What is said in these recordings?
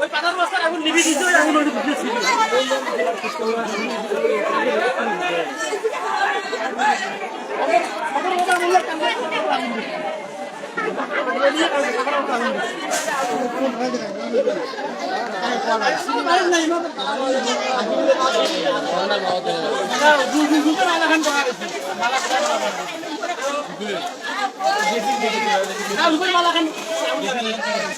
ওই পাতার বস্তা নিভি দিছে ওই আগুন ওই ভিতরে ছিল।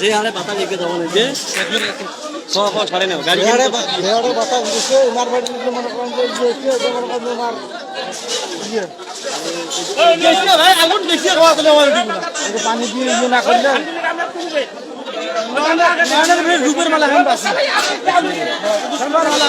যে হারে পাতা যাব না যে সব ছাড়ে না গাড়ি দেহারে দেহারে বাতাস বাড়ি মনে করেন যে ইয়ে মনে করেন ইয়ে। পানি দিয়ে ইয়ে না করলে রূপের মালা খান পাচ্ছি মালা